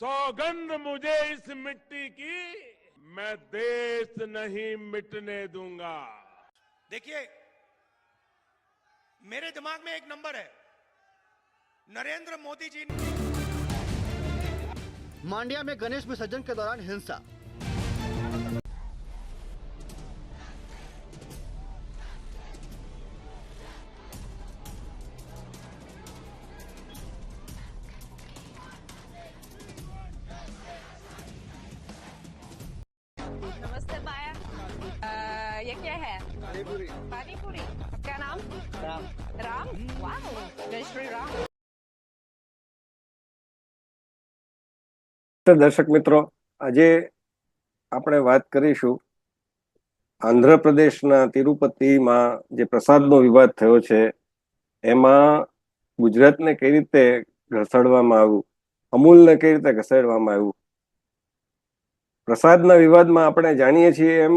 सौगंध मुझे इस मिट्टी की मैं देश नहीं मिटने दूँगा। देखिए मेरे दिमाग में एक नंबर है। नरेंद्र मोदी जी मांडिया में गणेश विसर्जन के दौरान हिंसा। તો દર્શક મિત્રો. આજે આપણે વાત કરીશું આંધ્રપ્રદેશના તિરુપતિમાં જે પ્રસાદનો વિવાદ થયો છે, એમાં ગુજરાતને કઈ રીતે ઘસડવામાં આવ્યું? અમૂલને કઈ રીતે ઘસેડવામાં આવ્યું? પ્રસાદના વિવાદમાં આપણે જાણીએ છીએ એમ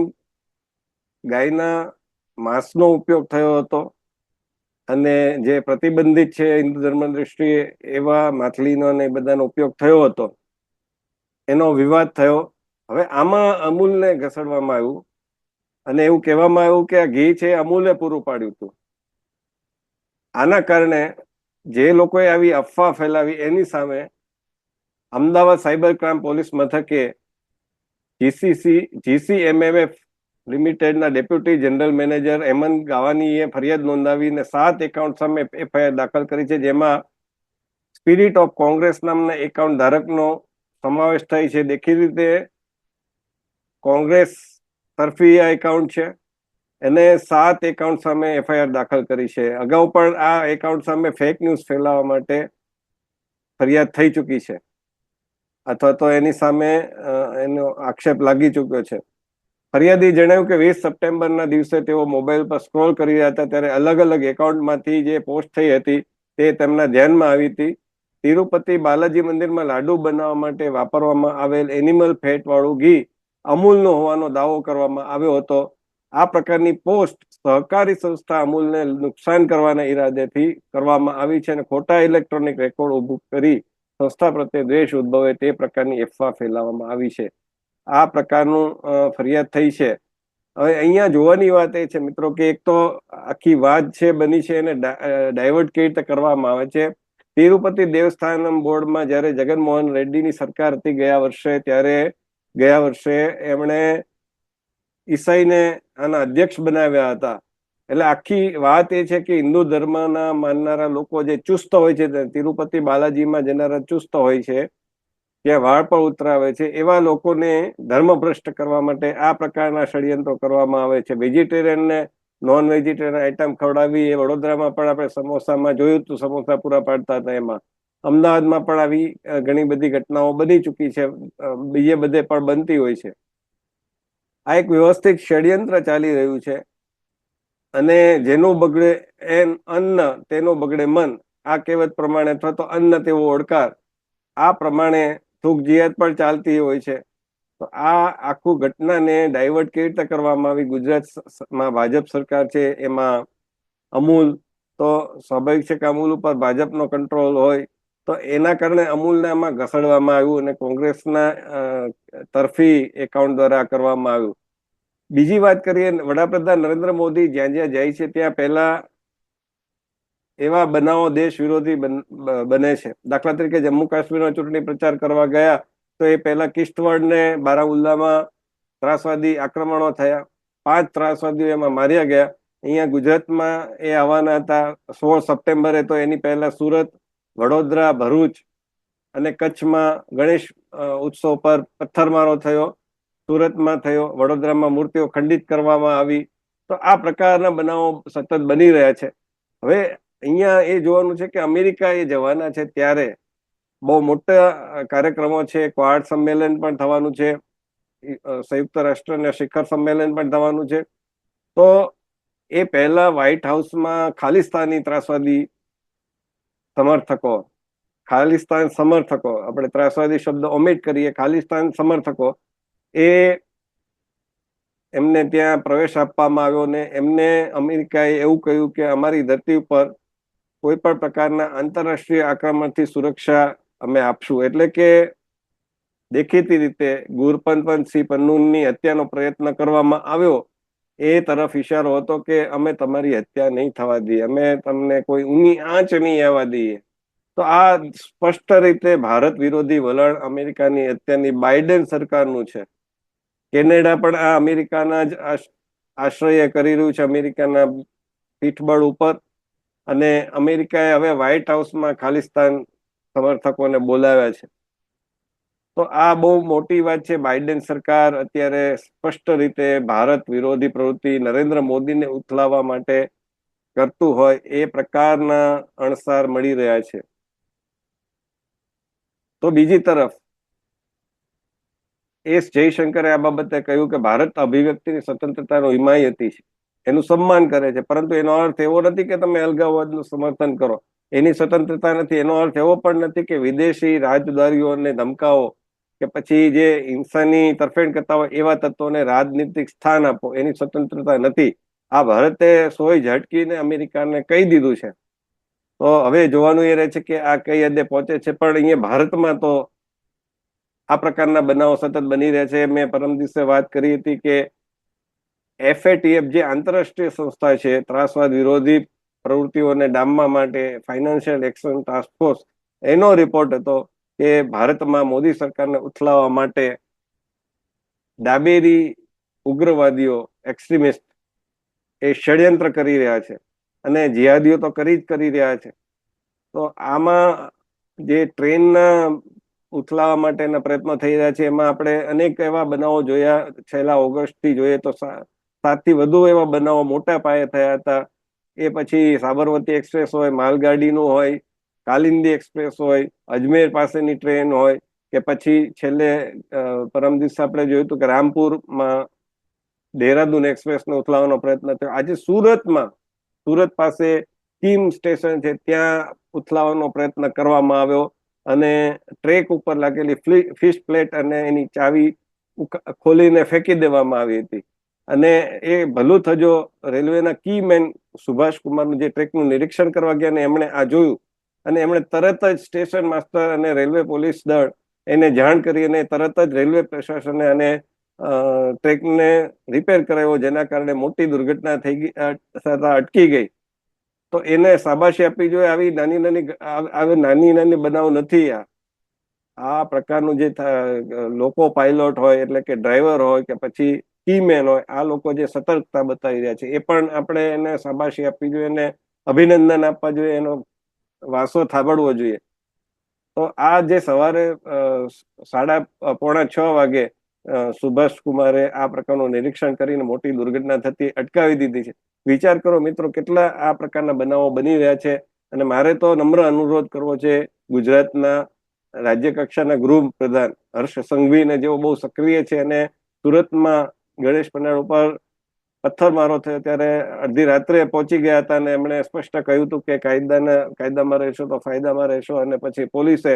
ગાયના માંસનો ઉપયોગ થયો હતો અને જે પ્રતિબંધિત છે હિન્દુ ધર્મ દ્રષ્ટિએ એવા માછલીનો ને બધાનો ઉપયોગ થયો હતો. એનો વિવાદ થયો. હવે આમાં અમૂલને ઘસડવામાં આવ્યું અને એવું કહેવામાં આવ્યું કે આ ઘી છે અમૂલે પૂરું પાડ્યું હતું. આના કારણે જે લોકોએ આવી અફવા ફેલાવી એની સામે અમદાવાદ સાયબર ક્રાઇમ પોલીસ મથકે જીસીસી, જીસીએમએમએફ લિમિટેડના ડેપ્યુટી જનરલ મેનેજર હેમંત ગાવાનીએ ફરિયાદ નોંધાવીને સાત એકાઉન્ટ સામે એફઆઈઆર દાખલ કરી છે, જેમાં સ્પિરિટ ઓફ કોંગ્રેસ નામના એકાઉન્ટ ધારકનો સમાવેશ થાય છે. દેખીતી રીતે કોંગ્રેસ તરફી આ એકાઉન્ટ છે. એને સાત એકાઉન્ટ સામે એફઆઈઆર દાખલ કરી છે. અગાઉ પણ આ એકાઉન્ટ સામે ફેક ન્યૂઝ ફેલાવવા માટે ફરિયાદ થઈ ચૂકી છે. અથવા તો એની સામે એનો આક્ષેપ લાગી ચૂક્યો છે. ફરિયાદી જણાવ્યું કે વીસ સપ્ટેમ્બરના દિવસે તેઓ મોબાઈલ પર સ્ક્રોલ કરી રહ્યા હતા. ત્યારે અલગ અલગ એકાઉન્ટમાંથી જે પોસ્ટ થઈ હતી તે તેમના ધ્યાનમાં આવી હતી. તિરુપતિ બાલાજી મંદિરમાં લાડુ બનાવવા માટે વાપરવામાં આવેલ એનિમલ ફેટ વાળું ઘી અમૂલનો હોવાનો દાવો કરવામાં આવ્યો હતો. આ પ્રકારની પોસ્ટ સહકારી સંસ્થા અમૂલને નુકસાન કરવાના ઈરાદેથી કરવામાં આવી છે અને ખોટા ઇલેક્ટ્રોનિક રેકોર્ડ ઉભું કરી સંસ્થા પ્રત્યે દ્વેષ ઉદ્ભવે તે પ્રકારની અફવા ફેલાવવામાં આવી છે. આ પ્રકારનું ફરિયાદ થઈ છે. હવે અહીંયા જોવાની વાત એ છે મિત્રો કે એક તો આખી વાત છે બની છે એને ડાયવર્ટ કેવી રીતે કરવામાં આવે છે? તિરુપતિ દેવસ્થાનમ બોર્ડમાં જ્યારે જગનમોહન રેડ્ડીની સરકાર હતી ગયા વર્ષે, ત્યારે ગયા વર્ષે એમણે ઈસાઈને આના અધ્યક્ષ બનાવ્યા હતા. એટલે આખી વાત એ છે કે હિન્દુ ધર્મના માનનારા લોકો જે ચુસ્ત હોય છે તિરુપતિ બાલાજીમાં જનારા ચુસ્ત હોય છે, ત્યાં વાળ પર ઉતરાવે છે, એવા લોકોને ધર્મભ્રષ્ટ કરવા માટે આ પ્રકારના ષડયંત્રો કરવામાં આવે છે. વેજીટેરિયનને નોન વેજીટેરિયન આઈટમ ખવડાવી એ વડોદરામાં પણ આપણે સમોસામાં જોયું હતું, સમોસા પૂરા પાડતા હતા એમાં. અમદાવાદમાં પણ આવી ઘણી બધી ઘટનાઓ બની ચૂકી છે બીજે બધે પણ બનતી હોય છે. આ એક વ્યવસ્થિત ષડયંત્ર ચાલી રહ્યું છે. અને જેનું બગડે એન, અન્ન, તેનું બગડે મન, આ કહેવત પ્રમાણે અથવા તો અન્ન તેવો ઓળકાર આ પ્રમાણે થૂક જીયાત પણ ચાલતી હોય છે. તો આ આખું ઘટનાને ડાયવર્ટ કેવી રીતે કરવામાં આવી? ગુજરાતમાં ભાજપ સરકાર છે એમાં અમૂલ, તો સ્વાભાવિક છે કે અમૂલ ઉપર ભાજપનો કંટ્રોલ હોય, તો એના કારણે અમૂલને આમાં ઘસડવામાં આવ્યું અને કોંગ્રેસના તરફી એકાઉન્ટ દ્વારા કરવામાં આવ્યું. બીજી વાત કરીએ, વડાપ્રધાન નરેન્દ્ર મોદી જ્યાં જ્યાં જાય છે ત્યાં પહેલા એવા બનાવો દેશ વિરોધી બન- બને છે. દાખલા તરીકે જમ્મુ કાશ્મીરનો ચૂંટણી પ્રચાર કરવા ગયા તો એ પહેલા કિશ્તવડ ને બારામુલ્લામાં ત્રાસવાદી આક્રમણો થયા. પાંચ ત્રાસવાદીઓ એમાં માર્યા ગયા. અહીંયા ગુજરાતમાં એ આવવાના હતા સોળ સપ્ટેમ્બરે તો એની પહેલા સુરત, વડોદરા, ભરૂચ અને કચ્છમાં ગણેશ ઉત્સવ પર પથ્થરમારો થયો. સુરતમાં થયો. વડોદરામાં મૂર્તિઓ ખંડિત કરવામાં આવી. તો આ પ્રકારના બનાવો સતત બની રહ્યા છે. હવે અહીંયા એ જોવાનું છે કે અમેરિકા એ જવાના છે ત્યારે બહુ મોટા કાર્યક્રમો છે ક્વાડ સંમેલન પણ થવાનું છે સંયુક્ત રાષ્ટ્રના શિખર સંમેલન પણ થવાનું છે. તો એ પહેલા વ્હાઇટ હાઉસમાં ખાલિસ્તાની ત્રાસવાદી સમર્થકો, ખાલિસ્તાન સમર્થકો, આપણે ત્રાસવાદી શબ્દ ઓમિટ કરીએ, ખાલિસ્તાન સમર્થકો, એ એમને ત્યાં પ્રવેશ આપવામાં આવ્યો ને એમને અમેરિકાએ એવું કહ્યું કે અમારી ધરતી ઉપર કોઈ પણ પ્રકારના આંતરરાષ્ટ્રીય આક્રમણથી સુરક્ષા અમે આપશું. એટલે કે દેખીતી રીતે ગુરપંતસિંહ પન્નુની હત્યાનો પ્રયત્ન કરવામાં આવ્યો, એ તરફ ઈશારો હતો કે અમે તમારી હત્યા નહીં થવા દઈએ. અમે તમને કોઈ ઊની આંચ નહીં આવવા દઈએ. તો આ સ્પષ્ટ રીતે ભારત વિરોધી વલણ અમેરિકાની અત્યારની બાઇડન સરકારનું છે. કેનેડા પણ આ અમેરિકાના જ આશ- આશ્રય કરી રહ્યું છે અમેરિકાના પીઠબળ ઉપર. અને અમેરિકાએ હવે વ્હાઇટ હાઉસમાં ખાલિસ્તાન સમર્થકોને બોલાવ્યા છે. તો આ બહુ મોટી વાત છે. બાઇડેન સરકાર અત્યારે સ્પષ્ટ રીતે ભારત વિરોધી પ્રવૃત્તિ નરેન્દ્ર મોદીને ઉથલાવવા માટે કરતું હોય એ પ્રકારના અણસાર મળી રહ્યા છે. તો બીજી તરફ એસ જયશંકરે આ બાબતે કહ્યું કે ભારત અભિવ્યક્તિની સ્વતંત્રતાનો હિમાયતી છે. એનું સન્માન કરે છે. પરંતુ એનો અર્થ એવો નથી કે તમે અલગાવવાદનું સમર્થન કરો. એની સ્વતંત્રતા નથી. એનો અર્થ એવો પણ નથી કે વિદેશી રાજદ્વારીઓને ધમકાવો કે પછી જે હિંસાની તરફેણ કરતા હોય એવા તત્વોને રાજનીતિક સ્થાન આપો. એની સ્વતંત્રતા નથી. આ ભારતે સોય ઝટકીને અમેરિકાને કહી દીધું છે. તો હવે જોવાનું એ રહે છે કે આ કઈ હદે પહોંચે છે. પણ અહીંયા ભારતમાં તો આ પ્રકારના બનાવો સતત બની રહ્યા છે. મેં પરમ દિવસે વાત કરી હતી કે એફએટીએફ જે આંતરરાષ્ટ્રીય સંસ્થા છે, ત્રાસવાદ વિરોધી પ્રવૃત્તિઓને ડામવા માટે ફાઇનાન્શિયલ એક્શન ટાસ્ક ફોર્સ, એનો રિપોર્ટ હતો કે ભારતમાં મોદી સરકારને ઉથલાવવા માટે ડાબેરી ઉગ્રવાદીઓ એક્સ્ટ્રીમિસ્ટ એ ષડયંત્ર કરી રહ્યા છે અને જિહાદીઓ તો કરી જ કરી રહ્યા છે. તો આમાં જે ટ્રેનના ઉથલાવા માટેના પ્રયત્નો થઈ રહ્યા છે, એમાં આપણે અનેક એવા બનાવો જોયા. છેલ્લા ઓગસ્ટથી જોઈએ તો સાતથી વધુ એવા બનાવો મોટા પાયે થયા હતા. એ પછી સાબરમતી એક્સપ્રેસ હોય, માલગાડીનું હોય, કાલિંદી એક્સપ્રેસ હોય, અજમેર પાસેની ટ્રેન હોય કે પછી છેલ્લે પરમ દિવસે આપણે જોયું હતું કે રામપુરમાં દહેરાદૂન એક્સપ્રેસને ઉથલાવવાનો પ્રયત્ન થયો. આજે સુરતમાં, સુરત પાસે કિમ સ્ટેશન છે, ત્યાં ઉથલાવવાનો પ્રયત્ન કરવામાં આવ્યો અને ટ્રેક ઉપર લાગેલી ફિશ પ્લેટ અને એની ચાવી ખોલીને ફેંકી દેવામાં આવી હતી. અને એ ભલું થજો, રેલવેના કી મેન સુભાષ કુમારનું જે ટ્રેકનું નિરીક્ષણ કરવા ગયા ને એમણે આ જોયું. અને એમણે તરત જ સ્ટેશન માસ્ટર અને રેલવે પોલીસ દળ એને જાણ કરી અને તરત જ રેલવે પ્રશાસને અને ટ્રેકને રિપેર કરાવ્યો જેના કારણે મોટી દુર્ઘટના થઈ ગઈ થતા અટકી ગઈ. તો એને શાબાશી આપવી જોઈએ, આવી નાની નાની આવી નાની નાની બનાવ નથી આ. આ પ્રકારનું જે લોકો પાયલોટ હોય, એટલે કે ડ્રાઈવર હોય, કે પછી ટીમેન હોય આ લોકો જે સતર્કતા બતાવી રહ્યા છે, એ પણ આપણે એને શાબાશી આપવી જોઈએ એને અભિનંદન આપવા જોઈએ, એનો વાસો થાબડવો જોઈએ. તો આ જે સવારે સાડા પોણા છ વાગે સુભાષ કુમારે આ પ્રકારનું નિરીક્ષણ કરીને મોટી દુર્ઘટના થતી અટકાવી દીધી છે. વિચાર કરો મિત્રો, કેટલા આ પ્રકારના બનાવો બની રહ્યા છે અને મારે તો નમ્ર અનુરોધ કરવો છે ગુજરાતના રાજ્ય કક્ષાના ગૃહ પ્રધાન હર્ષ સંઘવીને, જેઓ બહુ સક્રિય છે અને સુરતમાં ગણેશ પંડાળ ઉપર પથ્થર મારો થયો ત્યારે અડધી રાત્રે પહોંચી ગયા હતા અને એમણે સ્પષ્ટ કહ્યું હતું કે કાયદાના, કાયદામાં રહેશો તો ફાયદામાં રહેશો અને પછી પોલીસે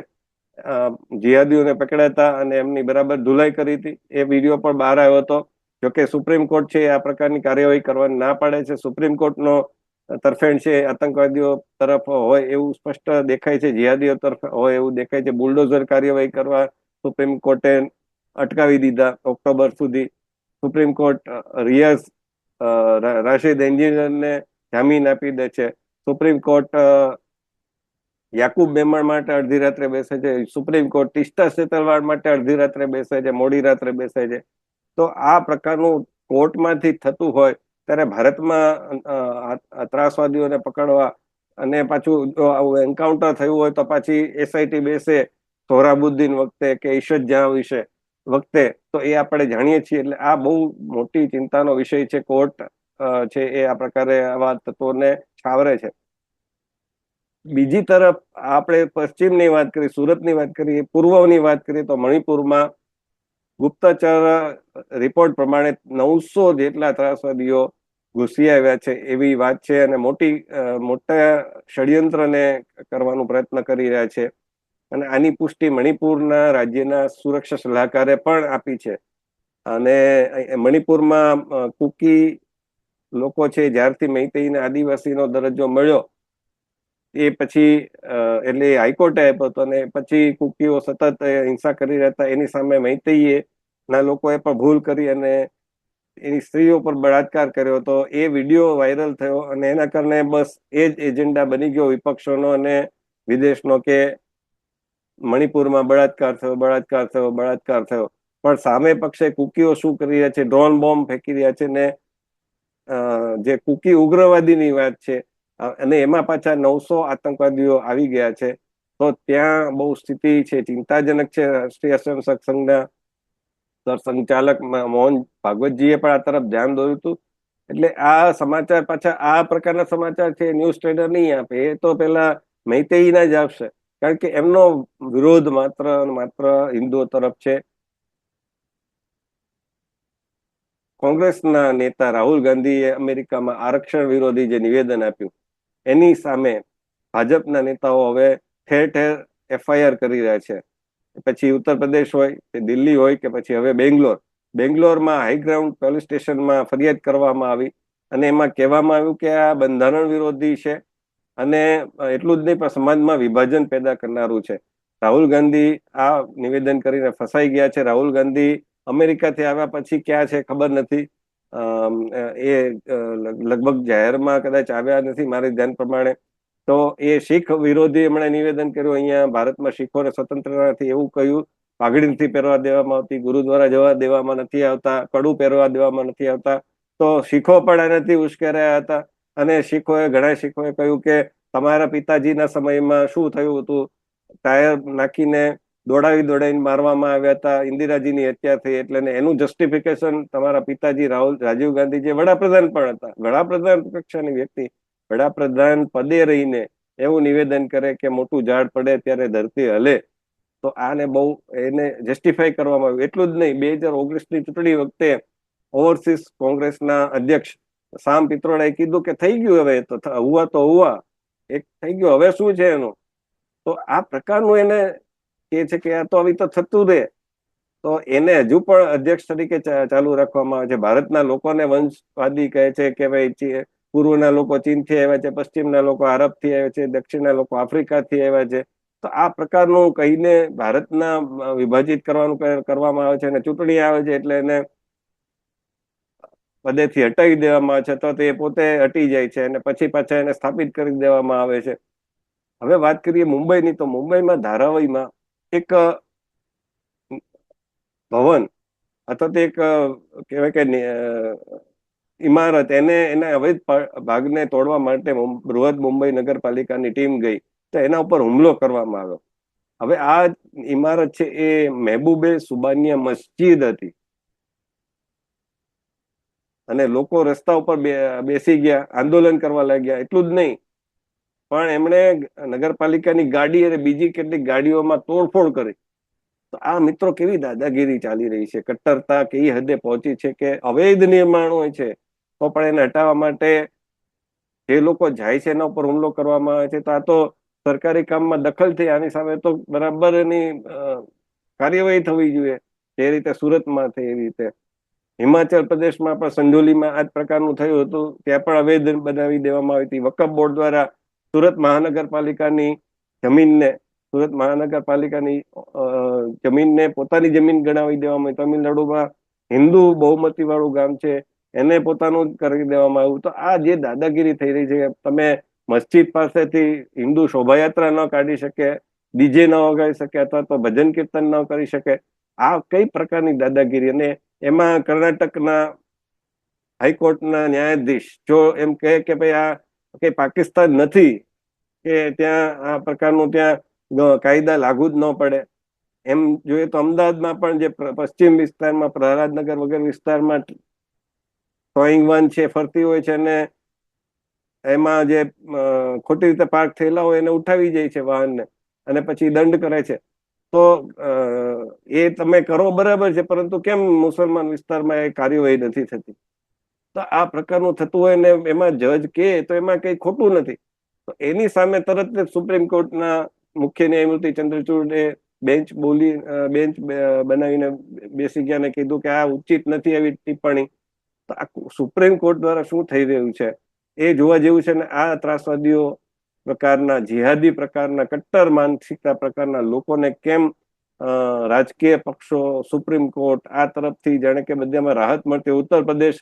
જિહાદીઓને હતા અને એમની બરાબર ધુલાઈ કરી હતી. એ વીડિયો પણ બહાર આવ્યો હતો. જોકે સુપ્રીમ કોર્ટ છે આ પ્રકારની કાર્યવાહી કરવાની ના પાડે છે. સુપ્રીમ કોર્ટનો તરફેણ છે આતંકવાદીઓ તરફ હોય એવું સ્પષ્ટ દેખાય છે. જિહાદીઓ તરફ હોય એવું દેખાય છે. બુલડોઝર કાર્યવાહી કરવા સુપ્રીમ કોર્ટે અટકાવી દીધા ઓક્ટોબર સુધી. સુપ્રીમ કોર્ટ રિયાઝ રાશિદ એન્જિનિયરને જામીન આપી દે છે. સુપ્રીમ કોર્ટ યાકુબ મેમણ માટે અડધી રાત્રે બેસે છે. સુપ્રીમ કોર્ટ ટિસ્ટા સેતલવાડ માટે અડધી રાત્રે બેસે છે. મોડી રાત્રે બેસે છે. તો આ પ્રકારનું કોર્ટમાંથી થતું હોય, ત્યારે ભારતમાં ત્રાસવાદીઓને પકડવા અને પાછું જો આવું એન્કાઉન્ટર થયું હોય તો પાછી એસઆઈટી બેસે સોહરાબુદ્દીન વખતે કે ઈશદ જ્યાં વિશે. વખતે તો એ આપણે જાણીએ છીએ, એટલે આ બહુ મોટી ચિંતાનો વિષય છે, કોર્ટ છે એ આ પ્રકારે આવા તત્વોને છાવરે છે. બીજી તરફ આપણે પશ્ચિમની વાત કરીએ, સુરતની વાત કરીએ, પૂર્વની વાત કરીએ, તો મણિપુરમાં ગુપ્તચર રિપોર્ટ પ્રમાણે નવસો જેટલા ત્રાસવાદીઓ ઘૂસી આવ્યા છે એવી વાત છે અને મોટી મોટા ષડયંત્રને કરવાનો પ્રયત્ન કરી રહ્યા છે. અને આની પુષ્ટિ મણિપુરના રાજ્યના સુરક્ષા સલાહકારે પણ આપી છે. અને મણિપુરમાં કુકી લોકો છે, જ્યારથી મૈતઈને આદિવાસીનો દરજ્જો મળ્યો, એ પછી એટલે હાઈકોર્ટે આપ્યો હતો અને પછી કુકીઓ સતત હિંસા કરી રહ્યા હતા એની સામે મૈતઈએ ના લોકોએ પણ ભૂલ કરી અને એની સ્ત્રીઓ પર બળાત્કાર કર્યો હતો. એ વીડિયો વાયરલ થયો અને એના કારણે બસ એ જ એજન્ડા બની ગયો વિપક્ષોનો અને વિદેશનો કે મણિપુરમાં બળાત્કાર થયો બળાત્કાર થયો બળાત્કાર થયો. પણ સામે પક્ષે કુકીઓ શું કરી રહ્યા છે? ડ્રોન બોમ્બ ફેંકી રહ્યા છે ને જે કુકી ઉગ્રવાદીની વાત છે અને એમાં પાછા નવસો આતંકવાદીઓ આવી ગયા છે. તો ત્યાં બહુ સ્થિતિ છે, ચિંતાજનક છે રાષ્ટ્રીય સ્વયંસેવક સંઘના સરસંઘચાલક મોહન ભાગવતજીએ પણ આ તરફ ધ્યાન દોર્યું હતું. એટલે આ સમાચાર પાછા આ પ્રકારના સમાચાર છે, ન્યૂઝ ટ્રેડર નહીં આપે. એ તો પેલા મૈતેઈના જ આપશે કારણ કે એમનો વિરોધ માત્ર માત્ર હિન્દુઓ તરફ છે. કોંગ્રેસના નેતા રાહુલ ગાંધીએ અમેરિકામાં આરક્ષણ વિરોધી જે નિવેદન આપ્યું, એની સામે ભાજપના નેતાઓ હવે ઠેર ઠેર એફઆઈઆર કરી રહ્યા છે. પછી ઉત્તર પ્રદેશ હોય કે દિલ્હી હોય કે પછી હવે બેંગ્લોર, બેંગ્લોરમાં હાઈગ્રાઉન્ડ પોલીસ સ્ટેશનમાં ફરિયાદ કરવામાં આવી અને એમાં કહેવામાં આવ્યું કે આ બંધારણ વિરોધી છે. અને એટલું જ નહીં, પણ સમાજમાં વિભાજન પેદા કરનારું છે. રાહુલ ગાંધી આ નિવેદન કરીને ફસાઈ ગયા છે. રાહુલ ગાંધી અમેરિકાથી આવ્યા પછી ક્યાં છે ખબર નથી. એ લગભગ જાહેરમાં કદાચ આવ્યા નથી મારી ધ્યાન પ્રમાણે. તો એ શીખ વિરોધી એમણે નિવેદન કર્યું. અહીંયા ભારતમાં શીખોને સ્વતંત્રતા નથી એવું કહ્યું. પાઘડી નથી પહેરવા દેવામાં આવતી, ગુરુદ્વારા જવા દેવામાં નથી આવતા, કડું પહેરવા દેવામાં નથી આવતા. તો શીખો પણ એનાથી ઉશ્કેરાયા હતા. અને શીખોએ ઘણા શીખોએ કહ્યું કે તમારા પિતાજીના સમયમાં શું થયું હતું? ટાયર નાખીને દોડાવી દોડાવીને મારવામાં આવ્યા હતા. ઇન્દિરાજીની હત્યા થઈ એટલે એનું જસ્ટિફિકેશન તમારા પિતાજી રાહુલ, રાજીવ ગાંધી જે વડાપ્રધાન પણ હતા. વડાપ્રધાન કક્ષાની વ્યક્તિ. વડાપ્રધાન પદે રહીને એવું નિવેદન કરે કે મોટું ઝાડ પડે ત્યારે ધરતી હલે. તો આને બહુ એને જસ્ટિફાઈ કરવામાં આવ્યું. એટલું જ નહીં, બે હજાર ઓગણીસની ચૂંટણી વખતે ઓવરસીઝ કોંગ્રેસના અધ્યક્ષ સામ પિત્રોડાએ કીધું કે થઈ ગયું હવે તો હુઆ તો હુઆ. એક થઈ ગયું, હવે શું છે એનું? તો આ પ્રકારનું એને કે છે કે આ તો આવી તો થતું રહે. તો એને હજુ પણ અધ્યક્ષ તરીકે ચાલુ રાખવામાં આવે છે. ભારતના લોકોને વંશવાદી કહે છે કે ભાઈ પૂર્વના લોકો ચીનથી આવ્યા છે, પશ્ચિમના લોકો અરબથી આવ્યા છે, દક્ષિણના લોકો આફ્રિકાથી આવ્યા છે. તો આ પ્રકારનું કહીને ભારતના વિભાજિત કરવાનું કરવામાં આવે છે અને ચૂંટણી આવે છે એટલે એને પદેથી હટાવી દેવામાં છે તો તે પોતે હટી જાય છે અને પછી પાછા એને સ્થાપિત કરી દેવામાં આવે છે. હવે વાત કરીએ મુંબઈની, તો મુંબઈમાં ધારાવીમાં એક ભવન અથવા તો એક કહેવાય કે ઇમારત એને, એના અવૈધ ભાગને તોડવા માટે બૃહદ મુંબઈ નગરપાલિકાની ટીમ ગઈ તો એના ઉપર હુમલો કરવામાં આવ્યો. હવે આ ઇમારત છે એ મહેબૂબે સુબાનિયા મસ્જિદ હતી. અને લોકો રસ્તા ઉપર બેસી ગયા, આંદોલન કરવા લાગ્યા, એટલું જ નહીં. પણ એમણે નગરપાલિકાની ગાડી અને બીજી કેટલીક ગાડીઓમાં તોડફોડ કરી. તો આ મિત્રો કેવી દાદાગીરી ચાલી રહી છે? કટ્ટરતા કેવી હદે પહોંચી છે કે અવૈધ નિર્માણ હોય છે? તો પણ એને હટાવવા માટે જે લોકો જાય છે એના ઉપર હુમલો કરવામાં આવે છે. તો આ તો સરકારી કામમાં દખલ થઈ. આની સામે તો બરાબર એની કાર્યવાહી થવી જોઈએ. જે રીતે સુરતમાં થઈ એવી રીતે. હિમાચલ પ્રદેશમાં પણ સંજોલીમાં આ જ પ્રકારનું થયું હતું. ત્યાં પણ અવૈધ બનાવી દેવામાં આવી હતી. વકફ બોર્ડ દ્વારા સુરત મહાનગરપાલિકાની જમીનને, સુરત મહાનગરપાલિકાની જમીનને પોતાની જમીન ગણાવી દેવામાં આવી. તમિલનાડુમાં હિન્દુ બહુમતી વાળું ગામ છે. એને પોતાનું કરી દેવામાં આવ્યું. તો આ જે દાદાગીરી થઈ રહી છે, તમે મસ્જિદ પાસેથી હિન્દુ શોભાયાત્રા ન કાઢી શકે, ડીજે ન વગાડી શકે અથવા તો ભજન કીર્તન ન કરી શકે, આ કઈ પ્રકારની દાદાગીરી? અને એમાં કર્ણાટકના હાઈકોર્ટના ન્યાયાધીશ જો એમ કહે કે ભાઈ આ કે પાકિસ્તાન નથી કે ત્યાં આ પ્રકારનું ત્યાં કાયદા લાગુ જ ન પડે. એમ જોઈએ તો અમદાવાદમાં પણ જે પશ્ચિમ વિસ્તારમાં પ્રહલાદનગર વગેરે વિસ્તારમાં ટોઈંગ વન છે, ફરતી હોય છે અને એમાં જે ખોટી રીતે પાર્ક થયેલા હોય એને ઉઠાવી જાય છે વાહનને અને પછી દંડ કરે છે. તો એ તમે કરો બરાબર છે, પરંતુ કેમ મુસલમાન વિસ્તારમાં એ કાર્યવાહી નથી થતી? તો આ પ્રકારનું થતું હોય ને એમાં જજ કે તો એમાં કઈ ખોટું નથી. તો એની સામે તરત જ સુપ્રીમ કોર્ટના મુખ્ય ન્યાયમૂર્તિ ચંદ્રચૂડે બેન્ચ બોલી બેન્ચ બનાવીને બેસી ગયા ને કીધું કે આ ઉચિત નથી એવી ટિપ્પણી. તો આ સુપ્રીમ કોર્ટ દ્વારા શું થઈ રહ્યું છે? એ જોવા જેવું છે ને આ ત્રાસવાદીઓ પ્રકારના જિહાદી પ્રકારના, કટ્ટર માનસિકતા પ્રકારના લોકોને કેમ રાજકીય પક્ષો, સુપ્રીમ કોર્ટ, આ તરફથી જાણે કે બધામાં રાહત મળતી ઉત્તર પ્રદેશ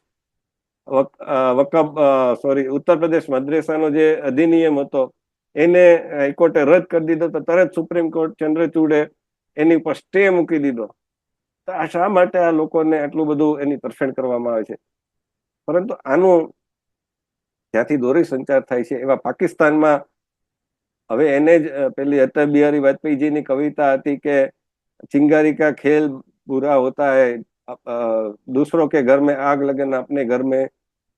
વકફ સોરી, ઉત્તર પ્રદેશ મદ્રેસાનો જે અધિનિયમ હતો, એને હાઈકોર્ટે રદ કરી દીધો તો તરત સુપ્રીમ કોર્ટ ચંદ્રચૂડે એની ઉપર સ્ટે મૂકી દીધો. તો આ શા માટે આ લોકોને આટલું બધું એની તરફેણ કરવામાં આવે છે? પરંતુ આનું જ્યાંથી દોરી સંચાર થાય છે, એવા પાકિસ્તાનમાં હવે એને જ પેલી અટલ બિહારી વાજપેયીજીની કવિતા હતી કે ચિંગારી કા ખેલ બુરા હોતા હૈ દૂસરો કે ઘર મેં આગ લગન આપને ઘર મેં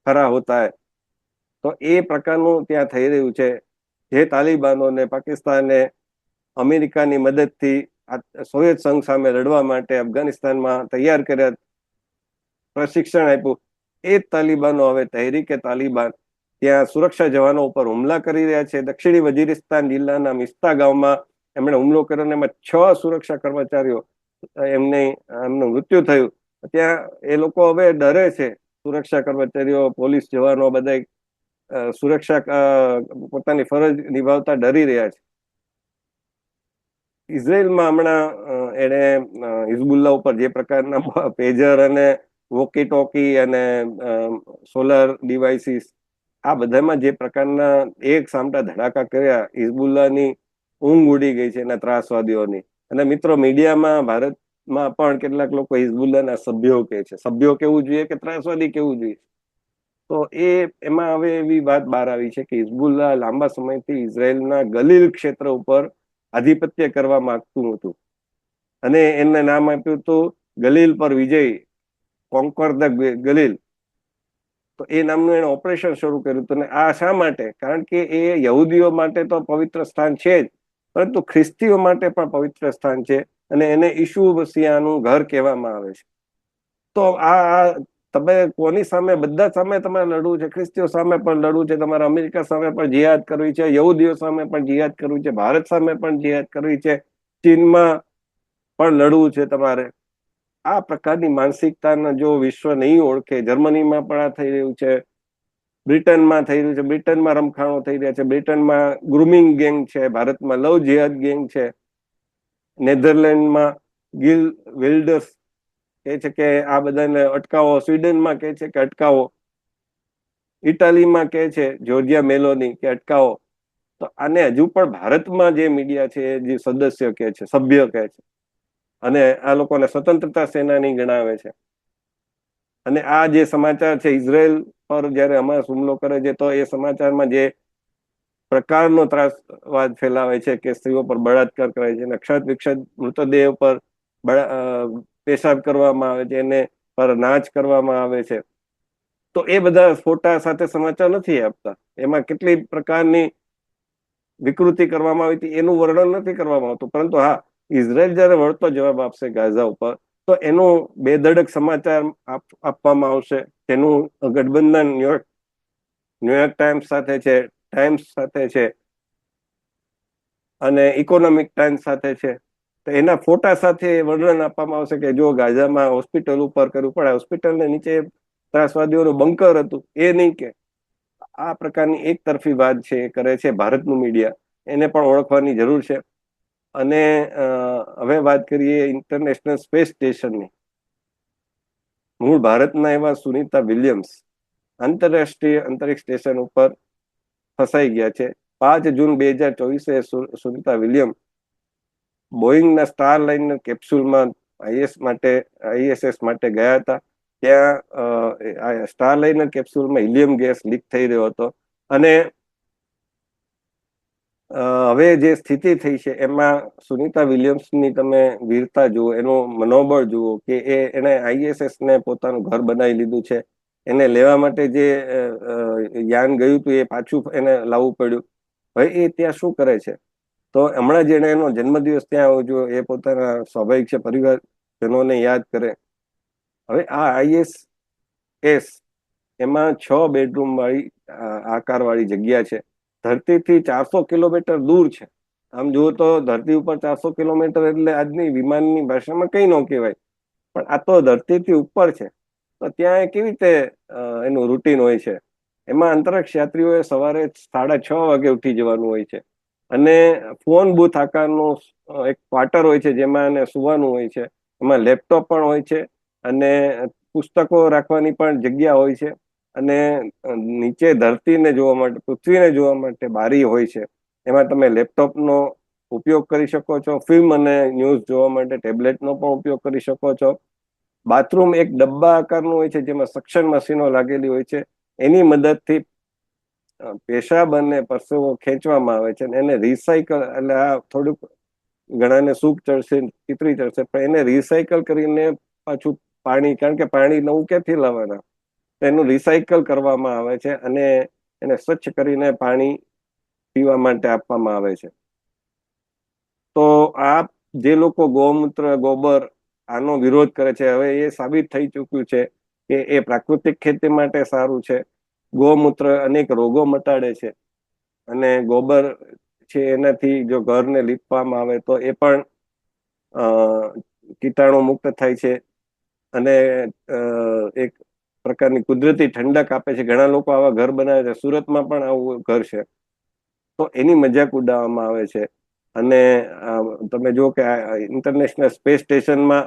ખરા હોતા હૈ. તો એ પ્રકારનું ત્યાં થઈ રહ્યું છે. જે તાલિબાનોને, પાકિસ્તાને અમેરિકાની મદદથી સોવિયત સંઘ સામે લડવા માટે અફઘાનિસ્તાનમાં તૈયાર કર્યા પ્રશિક્ષણ આપ્યું. એ તાલિબાનો હવે તહેરીકે તાલિબાન ત્યાં સુરક્ષા જવાનો ઉપર હુમલા કરી રહ્યા છે. દક્ષિણી વજીરિસ્તાન જિલ્લાના મિસ્તા ગામમાં એમણે હુમલો કર્યો અને એમાં છ સુરક્ષા કર્મચારીઓ એમને, એમનું મૃત્યુ થયું. ત્યાં એ લોકો હવે ડરે છે. સુરક્ષા કર્મચારીઓ, પોલીસ જવાનો બધા સુરક્ષા પોતાની ફરજ નિભાવતા ડરી રહ્યા છે. ઇઝરાયલમાં હમણાં એને હિઝબુલ્લા ઉપર જે પ્રકારના પેજર અને વોકી ટોકી અને સોલર ડિવાઇસીસ આ બધામાં જે પ્રકારના એક સામટા ધડાકા કર્યા હિઝબુલ્લાની ઊંઘ ઉડી ગઈ છે એના ત્રાસવાદીઓની. અને મિત્રો, મીડિયામાં, ભારતમાં પણ કેટલાક લોકો હિઝબુલ્લાના સભ્યો કહે છે. સભ્યો કેવું જોઈએ કે ત્રાસવાદી કેવું જોઈએ? તો એ, એમાં હવે એવી વાત બહાર આવી છે કે હિઝબુલ્લા લાંબા સમયથી ઇઝરાયલના ગલીલ ક્ષેત્ર ઉપર આધિપત્ય કરવા માંગતું હતું. અને એમને નામ આપ્યું હતું ગલીલ પર વિજય કોન્કર ધ ગલીલ. તો એ નામનું એને ઓપરેશન શરૂ કર્યું હતું. અને આ શા માટે? કારણ કે એ યહૂદીઓ માટે તો પવિત્ર સ્થાન છે જ. પરંતુ ખ્રિસ્તીઓ માટે પણ પવિત્ર સ્થાન છે અને એને ઈશુ મસીહાનું ઘર કહેવામાં આવે છે. તો આ તમે કોની સામે? બધા સામે તમારે લડવું છે. ખ્રિસ્તીઓ સામે પણ લડવું છે. તમારે અમેરિકા સામે પણ જિહાદ કરવી છે. યહૂદીઓ સામે પણ જિહાદ કરવી છે. ભારત સામે પણ જિહાદ કરવી છે. ચીનમાં પણ લડવું છે તમારે. આ પ્રકારની માનસિકતાના જો વિશ્વ નહીં ઓળખે, જર્મનીમાં પણ આ થઈ રહ્યું છે, બ્રિટનમાં થઈ રહ્યું છે, બ્રિટનમાં રમખાણો થઈ રહ્યા છે, બ્રિટનમાં ગ્રુમિંગ ગેંગ છે, ભારતમાં લવ જિહાદ ગેંગ છે, નેધરલેન્ડમાં ગિલ વિલ્ડર્સ કહે છે કે આ બધાને અટકાવો, સ્વીડનમાં કહે છે કે અટકાવો, ઇટાલીમાં કહે છે જોર્જિયા મેલોની કે અટકાવો. તો આને હજુ પણ ભારતમાં જે મીડિયા છે, જે સદસ્ય કહે છે, સભ્ય કહે છે. અને આ લોકોને સ્વતંત્રતા સેનાની ગણાવે છે. અને આ જે સમાચાર છે ઇઝરાયલ પર જ્યારે હમાસ હુમલો કરે છે, તો એ સમાચારમાં જે પ્રકારનો ત્રાસવાદ ફેલાવે છે કે સ્ત્રીઓ પર બળાત્કાર કરે છે નક્ષત વિક્ષત મૃતદેહ પર પેશાબ કરવામાં આવે છે, એને પર નાચ કરવામાં આવે છે. તો એ બધા ફોટા સાથે સમાચાર નથી આપતા. એમાં કેટલી પ્રકારની વિકૃતિ કરવામાં આવી હતી, એનું વર્ણન નથી કરવામાં આવતું. પરંતુ હા ઇઝરાયલ જ્યારે વળતો જવાબ આપશે ગાઝા ઉપર, તો એનો બેધડક સમાચાર આપવામાં આવશે. તેનું ગઠબંધન ન્યુયોર્ક ન્યુયોર્ક ટાઈમ્સ સાથે છે, ટાઈમ્સ સાથે છે, અને ઇકોનોમિક ટાઈમ્સ સાથે છે. તો એના ફોટા સાથે વર્ણન આપવામાં આવશે કે જો ગાઝામાં હોસ્પિટલ ઉપર કરવું પડે. હોસ્પિટલને નીચે ત્રાસવાદીઓનું બંકર હતું. એ નહીં કે, આ પ્રકારની એક તરફી વાત છે એ કરે છે ભારતનું મીડિયા. એને પણ ઓળખવાની જરૂર છે. અને હવે વાત કરીએ ઇન્ટરનેશનલ સ્પેસ સ્ટેશનની મૂળ ભારતના એવા સુનીતા વિલિયમ્સ આંતરરાષ્ટ્રીય અંતરિક્ષ સ્ટેશન ઉપર ફસાઈ ગયા છે. પાંચ જૂન બે હજાર ચોવીસે સુનીતા વિલિયમ બોઈંગના સ્ટાર લાઈન કેપ્સ્યુલમાં આઈએસ માટે, આઈએસએસ માટે ગયા હતા. ત્યાં સ્ટાર લાઇનર કેપ્સ્યુલમાં હિલિયમ ગેસ લીક થઈ રહ્યો હતો. અને હવે જે સ્થિતિ થઈ છે, એમાં સુનીતા વિલિયમ્સની તમે વીરતા જુઓ, એનું મનોબળ જુઓ કે એ એને આઈએસએસ ને પોતાનું ઘર બનાવી લીધું છે. એને લેવા માટે જે યાન ગયું હતું, એ પાછું એને લાવવું પડ્યું. હવે એ ત્યાં શું કરે છે? તો હમણાં જેને એનો જન્મદિવસ ત્યાં આવજો એ પોતાના સ્વાભાવિક છે, પરિવારજનોને યાદ કરે. હવે આ આઈએસ એસ એમાં છ બેડરૂમ વાળી આકાર વાળી જગ્યા છે. ધરતીથી ચારસો કિલોમીટર દૂર છે. આમ જુઓ તો ધરતી ઉપર ચારસો કિલોમીટર એટલે આજની વિમાનની ભાષામાં કઈ ન કહેવાય. પણ આ તો ધરતીથી ઉપર છે. તો ત્યાં કેવી રીતે એનું રૂટીન હોય છે? એમાં અંતરિક્ષ યાત્રીઓએ સવારે સાડા છ વાગે ઉઠી જવાનું હોય છે. અને ફોન બૂથ આકારનું એક ક્વાર્ટર હોય છે જેમાં એને સુવાનું હોય છે. એમાં લેપટોપ પણ હોય છે અને પુસ્તકો રાખવાની પણ જગ્યા હોય છે. અને નીચે ધરતીને જોવા માટે, પૃથ્વીને જોવા માટે બારી હોય છે. એમાં તમે લેપટોપનો ઉપયોગ કરી શકો છો, ફિલ્મ અને ન્યૂઝ જોવા માટે ટેબ્લેટનો પણ ઉપયોગ કરી શકો છો. બાથરૂમ એક ડબ્બા આકારનું હોય છે, જેમાં સક્શન મશીનો લાગેલી હોય છે. એની મદદથી પેશાબ અને પરસેવો ખેંચવામાં આવે છે એને રિસાયકલ, એટલે આ થોડુંક ઘણાને સૂપ ચડશે, ચીતરી ચડશે, પણ એને રિસાયકલ કરીને પાછું પાણી, કારણ કે પાણી નવું ક્યાંથી લાવવાના? એનું રિસાયકલ કરવામાં આવે છે અને એને સ્વચ્છ કરીને પાણી પીવા માટે આપવામાં આવે છે. તો આ જે લોકો ગૌમૂત્ર, ગોબર આનો વિરોધ કરે છે, હવે એ સાબિત થઈ ચૂક્યું છે કે એ પ્રાકૃતિક ખેતી માટે સારું છે. ગૌમૂત્ર અનેક રોગો મટાડે છે અને ગોબર છે એનાથી જો ઘરને લીપવામાં આવે તો એ પણ કીટાણુ મુક્ત થાય છે. અને એક પ્રકારની કુદરતી ઠંડક આપે છે. ઘણા લોકો આવા ઘર બનાવે છે. સુરતમાં પણ આવું ઘર છે. તો એની મજાક ઉડાવવામાં આવે છે. અને તમે જો કે ઇન્ટરનેશનલ સ્પેસ સ્ટેશનમાં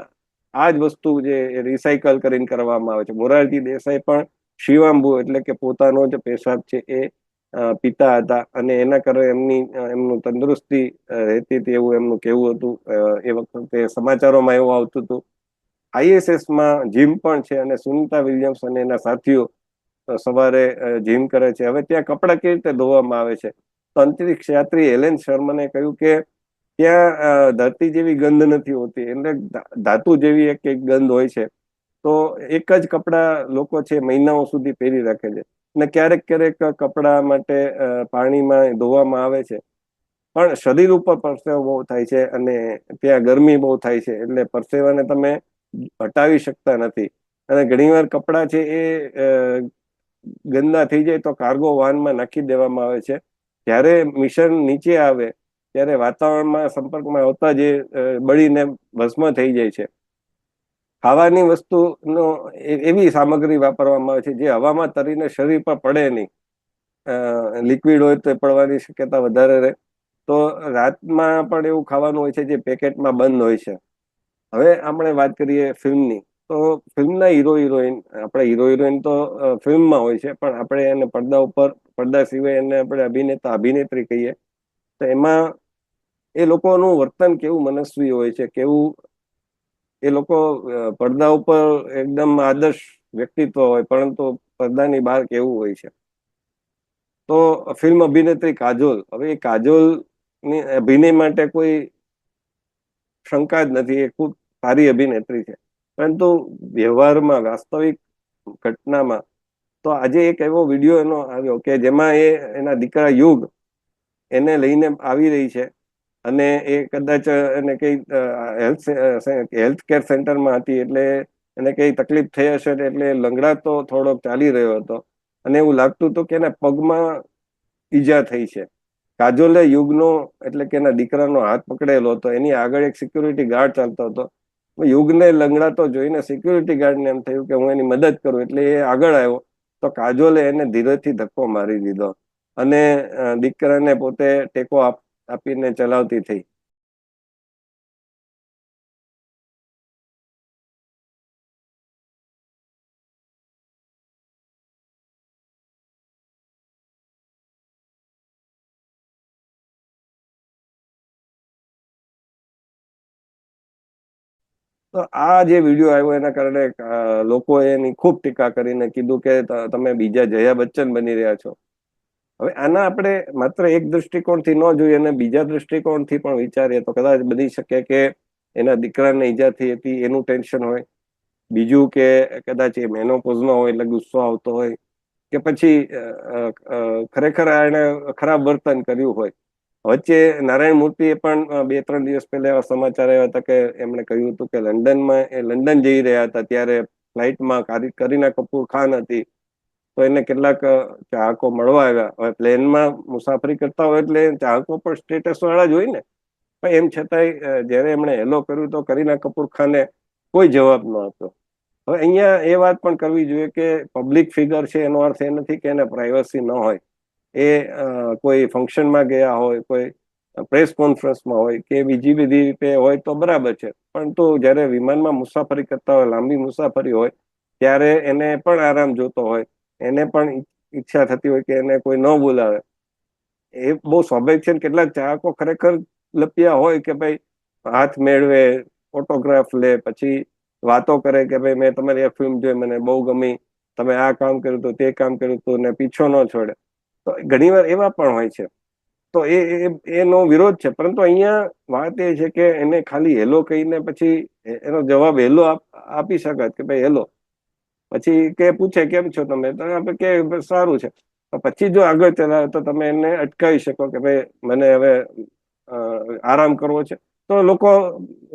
આ જ વસ્તુ જે રિસાયકલ કરીને કરવામાં આવે છે. મોરારજી દેસાઈ પણ શિવાંબુ એટલે કે પોતાનો જ પેશાબ છે એ પિતા હતા. અને એના કારણે એમની એમનું તંદુરસ્તી રહેતી હતી એવું એમનું કહેવું હતું. એ વખતે સમાચારોમાં એવું આવતું હતું ISS માં જીમ પણ છે અને સુનિતા વિલિયમ્સ અને એના સાથીઓ સવારે જીમ કરે છે. હવે ત્યાં કપડાં કેવી રીતે ધોવામાં આવે છે? તો અંતરિક્ષ યાત્રી એલેન શર્માને કહ્યું કે ત્યાં ધરતી જેવી ગંધ નથી હોતી. એટલે ધાતુ જેવી એક એક ગંધ હોય છે. તો એક જ કપડા લોકો છે મહિનાઓ સુધી પહેરી રાખે છે. અને ક્યારેક ક્યારેક કપડા માટે પાણીમાં ધોવામાં આવે છે. પણ શરીર ઉપર પરસેવો બહુ થાય છે અને ત્યાં ગરમી બહુ થાય છે. એટલે પરસેવાને તમે હટાવી શકતા નથી. અને ઘણીવાર કપડાં છે એ ગંદા થઈ જાય તો કાર્ગો વાહનમાં નાખી દેવામાં આવે છે. જ્યારે મિશન નીચે આવે, ત્યારે વાતાવરણમાં, સંપર્કમાં આવતા જે બળીને ભસ્મ થઈ જાય છે. ખાવાની વસ્તુનો એવી સામગ્રી વાપરવામાં આવે છે જે હવામાં તરીને શરીર પર પડે નહીં. લિક્વિડ હોય તો પડવાની શક્યતા વધારે રહે. તો રાતમાં પણ એવું ખાવાનું હોય છે જે પેકેટમાં બંધ હોય છે. હવે આપણે વાત કરીએ ફિલ્મની. તો ફિલ્મના હીરો હિરોઈન આપણે હીરો હિરોઈન તો ફિલ્મમાં હોય છે, પણ આપણે એને પડદા ઉપર, પડદા સિવાય એને આપણે અભિનેતા, અભિનેત્રી કહીએ, તો એમાં એ લોકોનું વર્તન કેવું મનસ્વી હોય છે, કેવું એ લોકો પડદા ઉપર એકદમ આદર્શ વ્યક્તિત્વ હોય, પરંતુ પડદાની બહાર કેવું હોય છે. તો ફિલ્મ અભિનેત્રી કાજોલ. હવે એ કાજોલની અભિનય માટે કોઈ શંકા જ નથી. એ ખૂબ સારી અભિનેત્રી છે. પરંતુ વ્યવહારમાં, વાસ્તવિક ઘટનામાં, તો આજે એક એવો વીડિયો એનો આવ્યો કે જેમાં એ, એના દીકરા યુગ, એને લઈને આવી રહી છે. અને એ કદાચ એને કઈ હેલ્થ હેલ્થ કેર સેન્ટરમાં હતી એટલે એને કઈ તકલીફ થઈ હશે એટલે લંગડાતો થોડોક ચાલી રહ્યો હતો. અને એવું લાગતું હતું કે એના પગમાં ઈજા થઈ છે. કાજોલે યુગનો, એટલે કે એના દીકરાનો હાથ પકડેલો હતો. એની આગળ એક સિક્યુરિટી ગાર્ડ ચાલતો હતો. યુગને લંગડાતો જોઈને સિક્યુરિટી ગાર્ડને એમ થયું કે હું એની મદદ કરું, એટલે એ આગળ આવ્યો. તો કાજોલે એને ધીરેથી ધક્કો મારી દીધો અને દીકરાને પોતે ટેકો આપ- આપીને ચલાવતી થઈ. તો આ જે વીડિયો આવ્યો એના કારણે લોકોએ એની ખૂબ ટીકા કરીને કીધું કે તમે બીજા જયા બચ્ચન બની રહ્યા છો. હવે આના આપણે માત્ર એક દૃષ્ટિકોણથી ન જોઈએ અને બીજા દૃષ્ટિકોણથી પણ વિચારીએ તો કદાચ બની શકે કે એના દીકરાને ઈજા થઈ હતી એનું ટેન્શન હોય. બીજું કે કદાચ એ મેનોપોઝનો હોય એટલે ગુસ્સો આવતો હોય કે પછી ખરેખર એને ખરાબ વર્તન કર્યું હોય. વચ્ચે નારાયણ મૂર્તિએ પણ બે ત્રણ દિવસ પહેલા એવા સમાચાર આવ્યા હતા કે એમણે કહ્યું હતું કે લંડનમાં, એ લંડન જઈ રહ્યા હતા ત્યારે ફ્લાઇટમાં કરીના કપૂર ખાન હતી. તો એને કેટલાક ચાહકો મળવા આવ્યા. હવે પ્લેનમાં મુસાફરી કરતા હોય એટલે ચાહકો પણ સ્ટેટસ વાળા જ હોય ને. પણ એમ છતાંય જ્યારે એમણે હેલો કર્યું તો કરીના કપૂર ખાને કોઈ જવાબ ન હતો હવે અહીંયા એ વાત પણ કરવી જોઈએ કે પબ્લિક ફિગર છે એનો અર્થ એ નથી કે એને પ્રાઇવસી ન હોય. એ કોઈ ફંક્શનમાં ગયા હોય, કોઈ પ્રેસ કોન્ફરન્સમાં હોય કે બીજી બધી રીતે હોય તો બરાબર છે. પણ તો જ્યારે વિમાનમાં મુસાફરી કરતા હોય, લાંબી મુસાફરી હોય, ત્યારે એને પણ આરામ જોતો હોય, એને પણ ઈચ્છા થતી હોય કે એને કોઈ ન બોલાવે. એ બહુ સ્વાભાવિક છે કેટલાક ચાહકો ખરેખર લપ્યા હોય કે ભાઈ હાથ મેળવે ફોટોગ્રાફ લે, પછી વાતો કરે કે ભાઈ મેં તમારી આ ફિલ્મ જોઈ, મને બહુ ગમી, તમે આ કામ કર્યું હતું, તે કામ કર્યું હતું, ને પીછો ન છોડે. તો ઘણીવાર એવા પણ હોય છે. તો એ એનો વિરોધ છે. પરંતુ અહીંયા વાત એ છે કે એને ખાલી હેલો કહીને પછી એનો જવાબ હેલો આપી શકાય કે ભાઈ હેલો. પછી કે પૂછે કેમ છો તમે? આપણે કે સારું છે. પછી જો આગળ ચલાવે તો તમે એને અટકાવી શકો કે ભાઈ મને હવે આરામ કરવો છે. તો લોકો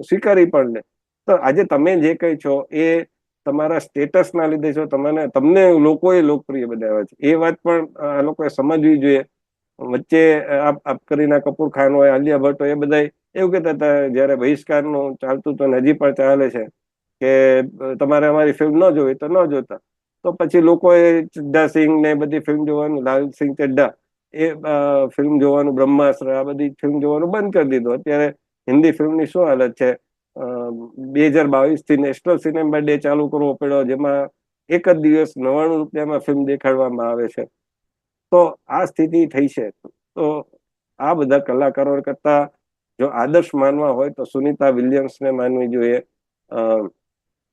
સ્વીકારી પણ લે. તો આજે તમે જે કઈ છો એ તમારા સ્ટેટસ ના લીધે છો તમને તમને લોકોએ લોકપ્રિય બનાવ્યા છે. એ વાત પણ આ લોકોએ સમજવી જોઈએ. વચ્ચે આપ કરીના કપૂર ખાન હોય, આલિયા ભટ્ટ હોય, એ બધા એવું કહેતા હતા, જયારે બહિષ્કારનું ચાલતું તો હજી પણ ચાલે છે, કે તમારે અમારી ફિલ્મ ન જોવી તો ન જોતા. તો પછી લોકોએ ચડ્ડા સિંહ ને બધી ફિલ્મ જોવાનું લાલસિંહ ચડ્ડા, એ ફિલ્મ જોવાનું, બ્રહ્માસ્ત્ર, આ બધી ફિલ્મ જોવાનું બંધ કરી દીધું. અત્યારે હિન્દી ફિલ્મની શું હાલત છે? બે હજાર બાવીસથી નેશનલ સિનેમા ડે ચાલુ કરવો પડ્યો, જેમાં એક જ દિવસ નવ્વાણું રૂપિયામાં ફિલ્મ દેખાડવામાં આવે છે. તો આ સ્થિતિ થઈ છે. તો આ બધા કલાકારો કરતા જો આદર્શ માનવા હોય તો સુનિતા વિલિયમ્સને માનવી જોઈએ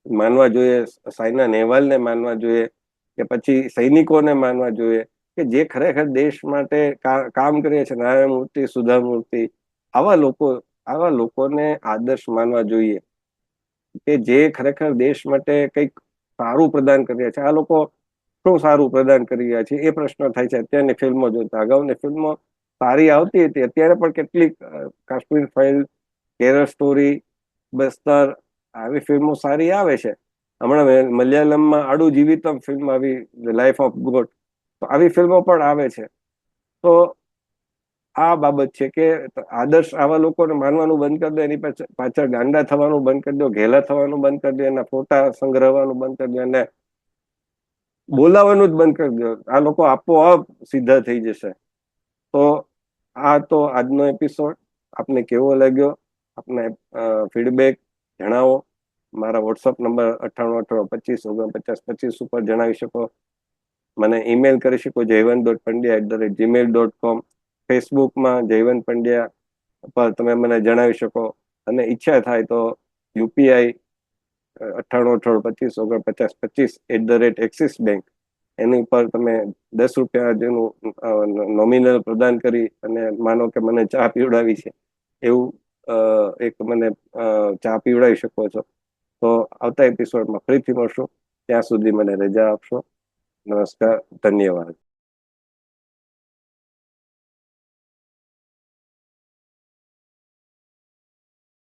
માનવા જોઈએ, સાયના નેહવાલને માનવા જોઈએ, કે પછી સૈનિકોને માનવા જોઈએ, કે જે ખરેખર દેશ માટે કામ કરે છે. નારાયણ મૂર્તિ, સુધા મૂર્તિ, આવા લોકો આવા લોકોને આદર્શ માનવા જોઈએ કે જે ખરેખર દેશ માટે કંઈક સારું પ્રદાન કરી રહ્યા છે. આ લોકો શું સારું પ્રદાન કરી રહ્યા છે એ પ્રશ્ન થાય છે. અત્યારની ફિલ્મો જોતા, અગાઉની ફિલ્મો સારી આવતી હતી. અત્યારે પણ કેટલીક કાશ્મીર ફાઇલ, કેરળ સ્ટોરી, બસ્તર આવી ફિલ્મો સારી આવે છે. હમણાં મલયાલમમાં આડું જીવિતમ ફિલ્મ આવી લાઈફ ઓફ ગોડ તો આવી ફિલ્મો પણ આવે છે. તો આ બાબત છે કે આદર્શ આવા લોકોને માનવાનું બંધ કરી દો, એની પાછળ ગાંડા થવાનું બંધ કરી દો, ઘેલા થવાનું બંધ કરી દો, એના ફોટા સંગ્રહવાનું બંધ કરી દો અને બોલાવાનું જ બંધ કરી દો. આ લોકો આપોઆપ સીધા થઈ જશે. તો આ તો આજનો એપિસોડ આપને કેવો લાગ્યો? આપને ફીડબેક જણાવો. મારા વોટ્સઅપ નંબર અઠ્ઠાણું અઠાણું પચીસ ઓગણપચાસ પચીસ ઉપર જણાવી શકો. મને ઈમેલ કરી શકો, Jaywant dot Pandya at the rate Gmail dot com ફેસબુકમાં Jaywant Pandya પર તમે મને જણાવી શકો. અને ઈચ્છા થાય તો યુપીઆઈ અઠ્ઠાણું અઠ્ઠાણું, પચીસ, ઓગણપચાસ, પચીસ at the rate Axis bank એની ઉપર તમે દસ રૂપિયા જેનું નોમિનલ પ્રદાન કરી અને માનો કે મને ચા પીવડાવી છે. એવું એક મને ચા પીવડાવી શકો છો. તો આવતા એપિસોડમાં ફરીથી મળશું. ત્યાં સુધી મને રજા આપશો. નમસ્કાર, ધન્યવાદ.